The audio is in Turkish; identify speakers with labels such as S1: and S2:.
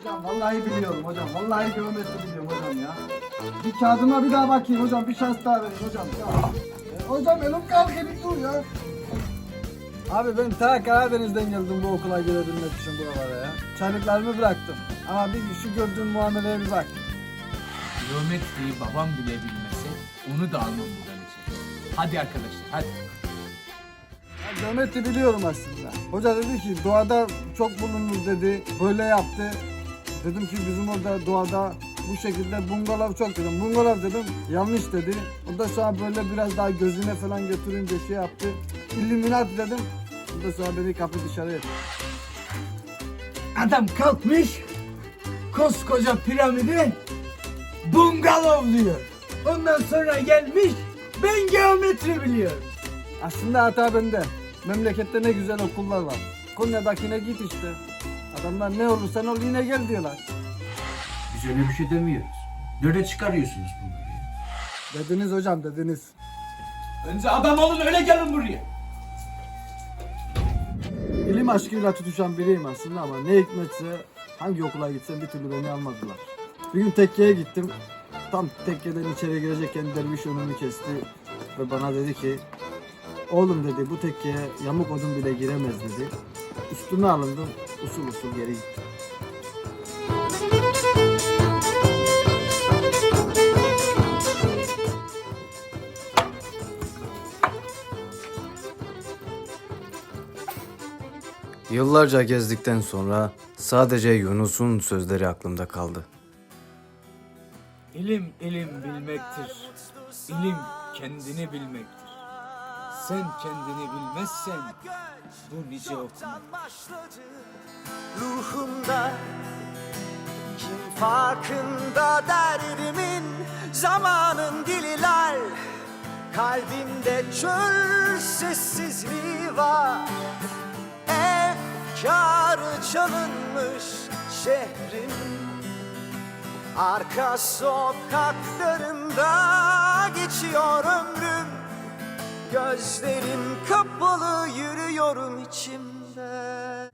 S1: hocam. Vallahi biliyorum hocam. Vallahi geometri biliyorum hocam ya. Bir kağıdıma bir daha bakayım hocam. Bir şans daha verin hocam. Ya. E, hocam elim kalkıyor bir dur ya. Abi ben ta Karadeniz'den geldim bu okula gelebilmek için buralara ya. Çaylıklarımı bıraktım. Ama bir şu gördüğün muameleye bir bak.
S2: Geometriyi babam bile bilmese onu da almam buradan içeri. Hadi arkadaşlar hadi.
S1: Ya Geometri biliyorum aslında. Hoca dedi ki doğada çok bulunur dedi. Böyle yaptı. Dedim ki bizim orada doğada bu şekilde bungalov çok dedim. Bungalov dedim yanlış dedi. O da sonra böyle biraz daha gözüne falan götürünce şey yaptı. Illuminati dedim. O da sonra beni kapı dışarı etti.
S2: Adam kalkmış koskoca piramidi bungalov diyor. Ondan sonra gelmiş ben geometri biliyorum.
S1: Aslında hata bende. Memlekette ne güzel okullar var. Konya'dakine git işte. Adamlar ne olursan ol yine gel diyorlar.
S3: Biz öyle bir şey demiyoruz. Nerede çıkarıyorsunuz bunları?
S1: Dediniz hocam dediniz.
S2: Önce adam olun öyle gelin buraya.
S1: İlim aşkıyla tutuşan biriyim aslında ama ne hikmetse hangi okula gitsem bir türlü beni almadılar. Bir gün tekkeye gittim. Tam tekkeden içeri girecekken derviş önümü kesti ve bana dedi ki Oğlum dedi bu tekkeye yamuk odun bile giremez dedi. Üstüme alındım usul usul geri gittim.
S4: Yıllarca gezdikten sonra sadece Yunus'un sözleri aklımda kaldı.
S2: İlim ilim bilmektir. İlim kendini bilmektir. Sen kendini bilmezsen bu nice okuma.
S5: ruhumda. Kim farkında derdimin Zamanın dililer. Kalbimde çöl sessizliği var. Efkarı çalınmış şehrin. Arka sokaklarında geçiyor ömrüm Gözlerim kapalı yürüyorum içimde.